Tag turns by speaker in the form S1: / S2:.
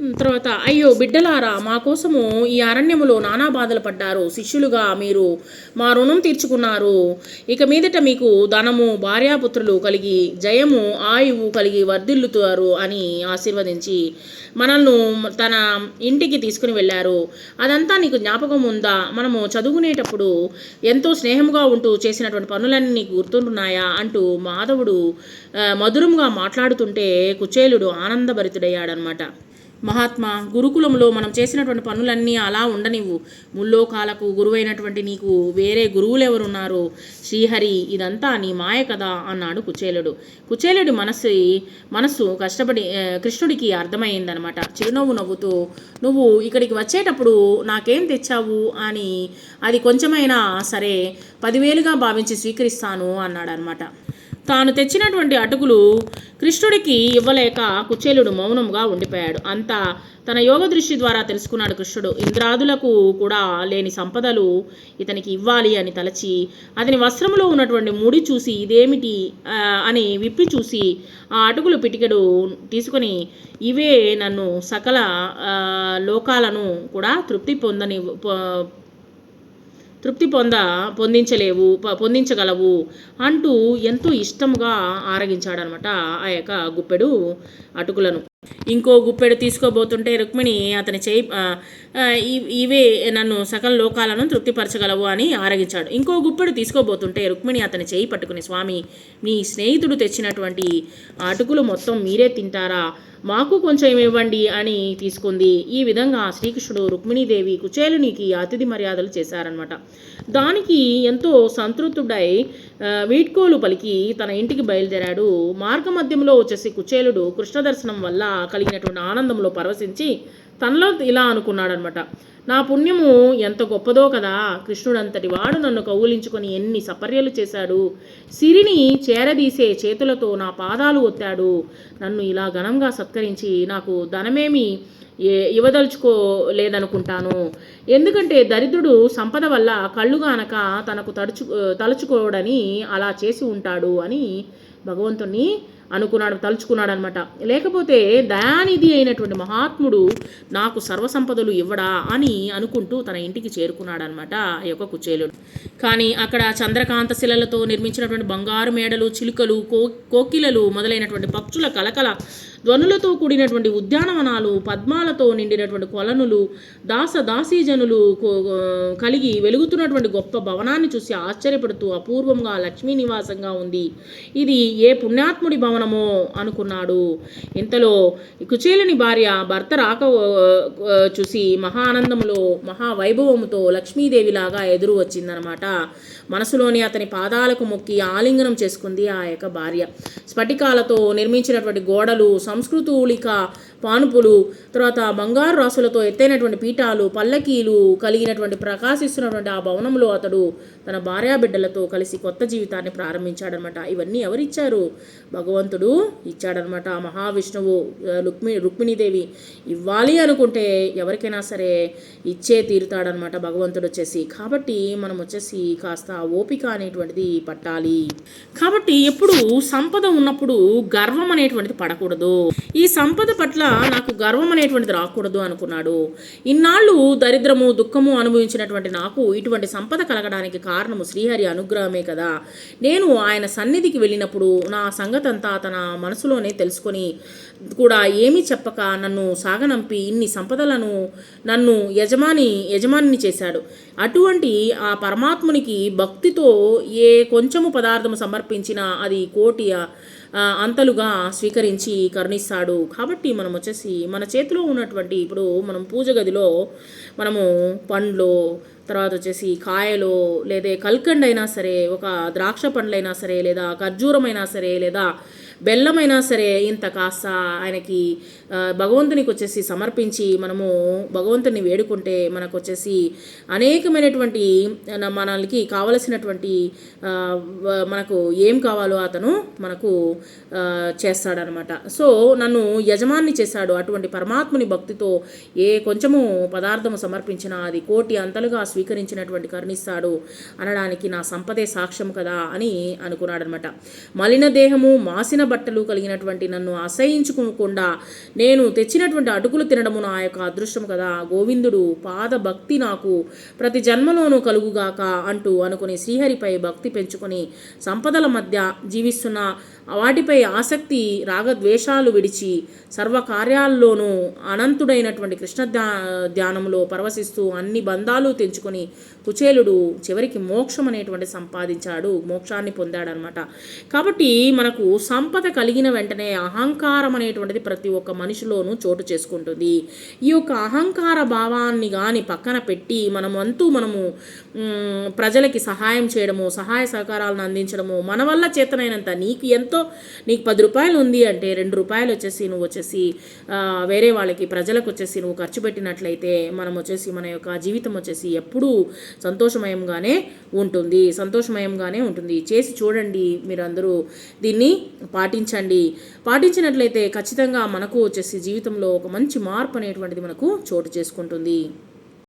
S1: తర్వాత అయ్యో బిడ్డలారా మా కోసము ఈ అరణ్యములో నానా బాధలు పడ్డారు. శిష్యులుగా మీరు మా రుణం తీర్చుకున్నారు. ఇక మీదట మీకు ధనము భార్యాపుత్రులు కలిగి జయము ఆయువు కలిగి వర్ధిల్లుతారు అని ఆశీర్వదించి మనల్ని తన ఇంటికి తీసుకుని వెళ్ళారు. అదంతా నీకు జ్ఞాపకం ఉందా? మనము చదువుకునేటప్పుడు ఎంతో స్నేహముగా ఉంటూ చేసినటువంటి పనులన్నీ నీకు గుర్తుంటున్నాయా? అంటూ మాధవుడు మధురంగా మాట్లాడుతుంటే కుచేలుడు ఆనందభరితుడయ్యాడనమాట మహాత్మా గురుకులంలో మనం చేసినటువంటి పనులన్నీ అలా ఉండనివ్వు. ముల్లోకాలకు గురువైనటువంటి నీకు వేరే గురువులు ఎవరున్నారు శ్రీహరి ఇదంతా నీ మాయ కదా అన్నాడు కుచేలుడు. కుచేలుడి మనసు మనస్సు కష్టపడి కృష్ణుడికి అర్థమైందనమాట. చిరునవ్వు నవ్వుతూ నువ్వు ఇక్కడికి వచ్చేటప్పుడు నాకేం తెచ్చావు? అని అది కొంచెమైనా సరే పదివేలుగా భావించి స్వీకరిస్తాను అన్నాడనమాట. తాను తెచ్చినటువంటి అటుకులు కృష్ణుడికి ఇవ్వలేక కుచేలుడు మౌనంగా ఉండిపోయాడు. అంతా తన యోగ దృష్టి ద్వారా తెలుసుకున్నాడు కృష్ణుడు. ఇంద్రాదులకు కూడా లేని సంపదలు ఇతనికి ఇవ్వాలి అని తలచి అతని వస్త్రములో ఉన్నటువంటి ముడి చూసి ఇదేమిటి? అని విప్పి చూసి ఆ అటుకులు పిటికెడు తీసుకొని ఇవే నన్ను సకల లోకాలను కూడా తృప్తి పొందని తృప్తి పొంద పొందించలేవు ప- పొందించగలవు అంటూ ఎంతో ఇష్టముగా ఆరగించాడనమాట ఆ యొక్క గుప్పెడు అటుకులను. ఇంకో గుప్పెడు తీసుకోబోతుంటే రుక్మిణి అతని చేయి ఇవే నన్ను సకల లోకాలను తృప్తిపరచగలవు అని ఆరగించాడు. ఇంకో గుప్పెడు తీసుకోబోతుంటే రుక్మిణి అతని చేయి పట్టుకుని స్వామి మీ స్నేహితుడు తెచ్చినటువంటి అటుకులు మొత్తం మీరే తింటారా? మాకు కొంచెం ఇవ్వండి అని తీసుకుంది. ఈ విధంగా శ్రీకృష్ణుడు రుక్మిణీదేవి కుచేలునికి అతిథి మర్యాదలు చేశారనమాట దానికి ఎంతో సంతృప్తుడై వీడ్కోలు పలికి తన ఇంటికి బయలుదేరాడు. మార్గ మధ్యంలో వచ్చేసి కుచేలుడు కృష్ణ దర్శనం వల్ల కలిగినటువంటి ఆనందంలో పరవశించి తనలో ఇలా అనుకున్నాడనమాట నా పుణ్యము ఎంత గొప్పదో కదా. కృష్ణుడంతటి వాడు నన్ను కౌలించుకొని ఎన్ని సపర్యలు చేశాడు. సిరిని చేరదీసే చేతులతో నా పాదాలు ఒత్తాడు. నన్ను ఇలా ఘనంగా సత్కరించి నాకు ధనమేమి ఇవ్వదలుచుకోలేదనుకుంటాను. ఎందుకంటే దరిద్రుడు సంపద వల్ల కళ్ళు గానక తనకు తడుచు తలుచుకోడని అలా చేసి ఉంటాడు అని భగవంతుణ్ణి అనుకున్నాడు తలుచుకున్నాడు అనమాట లేకపోతే దయానిధి అయినటువంటి మహాత్ముడు నాకు సర్వసంపదలు ఇవ్వడా అని అనుకుంటూ తన ఇంటికి చేరుకున్నాడు అనమాట ఆ యొక్క కుచేలుడు. కానీ అక్కడ చంద్రకాంత శిలలతో నిర్మించినటువంటి బంగారు మేడలు చిలుకలు కో కోకిలలు మొదలైనటువంటి పక్షుల కలకల ధ్వనులతో కూడినటువంటి ఉద్యానవనాలు పద్మాలతో నిండినటువంటి కొలనులు దాస దాసీజనులు కలిగి వెలుగుతున్నటువంటి గొప్ప భవనాన్ని చూసి ఆశ్చర్యపడుతూ అపూర్వంగా లక్ష్మీ నివాసంగా ఉంది. ఇది ఏ పుణ్యాత్ముడి భవనమో అనుకున్నాడు. ఇంతలో కుచేలని భార్య భర్త రాక చూసి మహా ఆనందములో మహావైభవముతో లక్ష్మీదేవిలాగా ఎదురు వచ్చిందనమాట. మనసులోని అతని పాదాలకు మొక్కి ఆలింగనం చేసుకుంది ఆ యొక్క భార్య. స్ఫటికాలతో నిర్మించినటువంటి గోడలు సంస్కృతూలిక పానుపులు తర్వాత బంగారు రాసులతో ఎత్తైనటువంటి పీఠాలు పల్లకీలు కలిగినటువంటి ప్రకాశిస్తున్నటువంటి ఆ భవనంలో అతడు తన భార్యాబిడ్డలతో కలిసి కొత్త జీవితాన్ని ప్రారంభించాడనమాట. ఇవన్నీ ఎవరిచ్చారు? భగవంతుడు ఇచ్చాడనమాట మహావిష్ణువు రుక్మి రుక్మిణీదేవి. ఇవ్వాలి అనుకుంటే ఎవరికైనా సరే ఇచ్చే తీరుతాడనమాట భగవంతుడు వచ్చేసి. కాబట్టి మనం వచ్చేసి కాస్త ఓపిక అనేటువంటిది పట్టాలి. కాబట్టి ఎప్పుడు సంపద ఉన్నప్పుడు గర్వం అనేటువంటిది పడకూడదు. ఈ సంపద పట్ల నాకు గర్వం అనేటువంటిది రాకూడదు అనుకున్నాడు. ఇన్నాళ్ళు దరిద్రము దుఃఖము అనుభవించినటువంటి నాకు ఇటువంటి సంపద కలగడానికి కారణము శ్రీహరి అనుగ్రహమే కదా. నేను ఆయన సన్నిధికి వెళ్ళినప్పుడు నా సంగతంతా తన మనసులోనే తెలుసుకొని కూడా ఏమీ చెప్పక నన్ను సాగనంపి ఇన్ని సంపదలను నన్ను యజమాని యజమానిని చేశాడు. అటువంటి ఆ పరమాత్మునికి భక్తితో ఏ కొంచెము పదార్థము సమర్పించినా అది కోటి అంతలుగా స్వీకరించి కరుణిస్తాడు. కాబట్టి మనం వచ్చేసి మన చేతిలో ఉన్నటువంటి ఇప్పుడు మనం పూజ గదిలో మనము పండ్లు తర్వాత వచ్చేసి కాయలు లేదా కల్కండ్ అయినా సరే ఒక ద్రాక్ష పండ్లైనా సరే లేదా ఖర్జూరమైనా సరే లేదా బెల్లమైనా సరే ఇంత కాస్త ఆయనకి భగవంతునికి వచ్చేసి సమర్పించి మనము భగవంతుని వేడుకుంటే మనకు వచ్చేసి అనేకమైనటువంటి మనల్కి మనకి కావలసినటువంటి మనకు ఏం కావాలో అతను మనకు చేస్తాడనమాట. సో నన్ను యజమాన్ని చేశాడు. అటువంటి పరమాత్ముని భక్తితో ఏ కొంచెము పదార్థము సమర్పించినా అది కోటి అంతలుగా స్వీకరించినటువంటి కరుణిస్తాడు. అనడానికి నా సంపదే సాక్ష్యం కదా అని అనుకున్నాడనమాట. మలిన దేహము మాసిన బట్టలు కలిగినటువంటి నన్ను అసహించుకోకుండా నేను తెచ్చినటువంటి అటుకులు తినడము నా యొక్క అదృష్టం కదా. గోవిందుడు పాద భక్తి నాకు ప్రతి జన్మలోనూ కలుగుగాక అంటూ అనుకుని శ్రీహరిపై భక్తి పెంచుకొని సంపదల మధ్య జీవిస్తున్న వాటిపై ఆసక్తి రాగద్వేషాలు విడిచి సర్వకార్యాల్లోనూ అనంతుడైనటువంటి కృష్ణ ధ్యానంలో పరవశిస్తూ అన్ని బంధాలు తెంచుకొని కుచేలుడు చివరికి మోక్షం అనేటువంటి సంపాదించాడు మోక్షాన్ని పొందాడనమాట కాబట్టి మనకు సంపద కలిగిన వెంటనే అహంకారం అనేటువంటిది ప్రతి ఒక్క మనిషిలోనూ చోటు చేసుకుంటుంది. ఈ యొక్క అహంకార భావాన్ని కానీ పక్కన పెట్టి మనమంతూ మనము ప్రజలకి సహాయం చేయడము సహాయ సహకారాలను అందించడము మన వల్ల చేతనైనంత నీకు ఎంతో నీకు పది రూపాయలు ఉంది అంటే రెండు రూపాయలు వచ్చేసి నువ్వు వచ్చేసి వేరే వాళ్ళకి ప్రజలకు వచ్చేసి నువ్వు ఖర్చు పెట్టినట్లయితే మనం వచ్చేసి మన యొక్క జీవితం వచ్చేసి ఎప్పుడూ సంతోషమయంగానే ఉంటుంది. సంతోషమయంగానే ఉంటుంది. చేసి చూడండి మీరు అందరూ దీన్ని పాటించండి. పాటించినట్లయితే ఖచ్చితంగా మనకు వచ్చేసి జీవితంలో ఒక మంచి మార్పు అనేటువంటిది మనకు చోటు చేసుకుంటుంది.